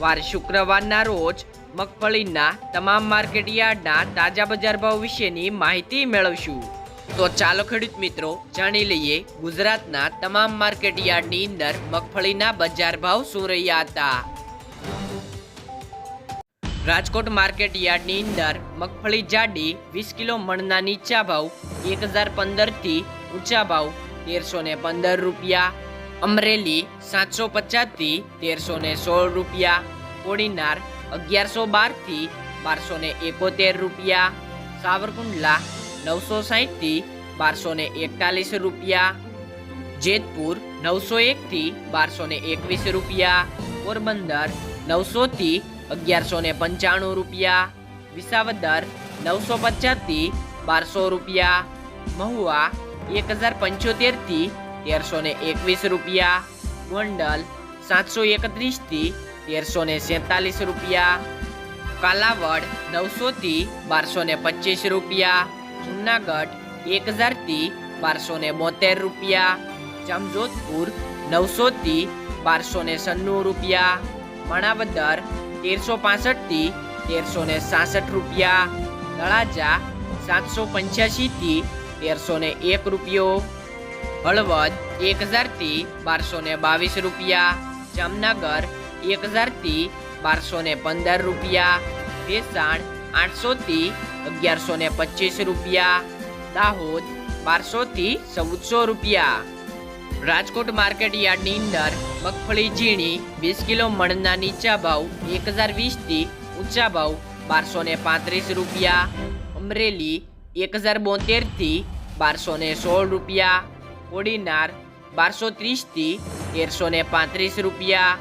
વાર શુક્રવારના રોજ મગફળીના તમામ માર્કેટ યાર્ડના તાજા બજાર ભાવ વિશેની માહિતી મેળવશું. તો ચાલો ખેડૂત મિત્રો, જાણી લઈએ ગુજરાતના તમામ માર્કેટ યાર્ડની અંદર મગફળીના બજાર ભાવ શું રહ્યા હતા. રાજકોટ માર્કેટ યાર્ડની અંદર મગફળી જાડી વીસ કિલો મણના નીચા ભાવ એક હજાર પંદરથી ઊંચા ભાવ તેરસો ને પંદર રૂપિયા અમરેલી સાતસો પચાસથી તેરસો ને સોળ રૂપિયા, કોડીનાર અગિયારસો બારથી બારસો ને એકોતેર રૂપિયા, સાવરકુંડલા નવસો સાહીઠથી બારસો ને એકતાલીસ રૂપિયા, જેતપુર નવસો એકથી બારસો ને એકવીસ રૂપિયા, પોરબંદર નવસોથી અગિયારસો ને પંચાણું રૂપિયા, વિસાવદર નવસો પચાસથી બારસો રૂપિયા, મહુવા એક હજાર પંચોતેરથી તેરસો ને એકવીસ રૂપિયા, ગોંડલ સાતસો એકત્રીસથી તેરસો ને સેતાલીસ રૂપિયા, કાલાવડ નવસોથી બારસો ને પચીસ રૂપિયા, જુનાગઢ એક હજારથી બારસો ને બોતેર રૂપિયા, જામજોધપુર નવસોથી બારસો ને સન્નું રૂપિયા, માણાવદર તેરસો પાસઠથી તેરસો ને સાસઠ રૂપિયા, તળાજા સાતસો પંચ્યાસીથી તેરસો ને એક રૂપિયો હળવદ એક હજારથી બારસો ને બાવીસ રૂપિયા, જામનગર એક હજારથી બારસો ને પંદર રૂપિયા, ભેસાણ આઠસોથી અગિયારસો ને પચીસ રૂપિયા, દાહોદ બારસોથી ચૌદસો રૂપિયા. રાજકોટ માર્કેટ યાર્ડની અંદર મગફળી ઝીણી, વીસ કિલો મણના નીચા ભાવ એક હજાર વીસથી ઊંચા ભાવ બારસો ને પાંત્રીસ રૂપિયા, અમરેલી એક હજાર બોતેરથી બારસો ને સોળ રૂપિયા કોડીનાર બારસો ત્રીસથી તેરસો ને પાંત્રીસ રૂપિયા.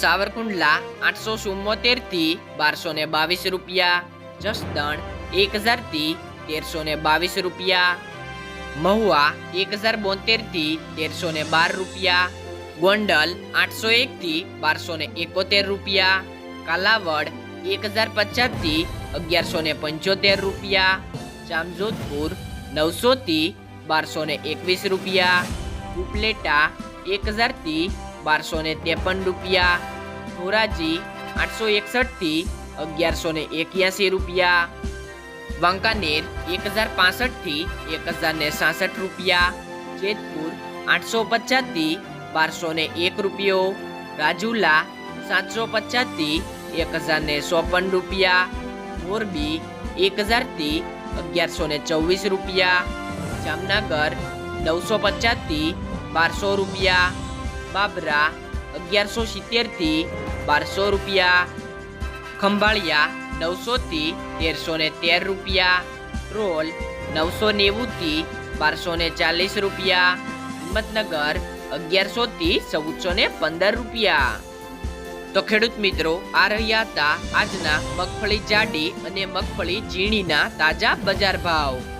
સાવરકુંડલા આઠસો ચુમ્મોતેરથી બારસો ને બાવીસ રૂપિયા. જસદણ એક હજારથી તેરસો ને બાવીસ રૂપિયા. મહુવા એક હજાર બોતેરથી તેરસો ને બાર રૂપિયા. ગોંડલ આઠસો એકથી બારસો ને એકોતેર રૂપિયા. કાલાવડ એક હજાર પચાસથી અગિયારસો ને પંચોતેર રૂપિયા. જામજોધપુર નવસોથી બારસો ને એકવીસ રૂપિયા, ઉપલેટા એક હજારથી બારસો ને ત્રેપન રૂપિયા, ધોરાજી આઠસો એકસઠથી અગિયારસો ને એક્યાસી રૂપિયા, વાંકાનેર એક હજાર પાસઠથી એક હજાર ને સાસઠ રૂપિયા, જેતપુર આઠસો પચાસથી બારસો ને એક રૂપિયો, રાજુલા સાતસો પચાસથી એક હજાર ને ચોપન રૂપિયા, મોરબી એક હજારથી અગિયારસો ને ચોવીસ રૂપિયા જામનગર, નવસો પચાસથી બારસો રૂપિયા. બાબરા, અગિયારસો સિત્તેરથી બારસો રૂપિયા. ખંભાળિયા, નવસોથી તેરસો ને તેર રૂપિયા. રોલ, નવસો નેવુંથી બારસો ને ચાલીસ રૂપિયા. હિંમતનગર, અગિયારસોથી ચૌદસો ને પંદર રૂપિયા. તો ખેડૂત મિત્રો, આ રહ્યા હતા આજના મગફળી જાડી અને મગફળી ઝીણીના તાજા બજાર ભાવ.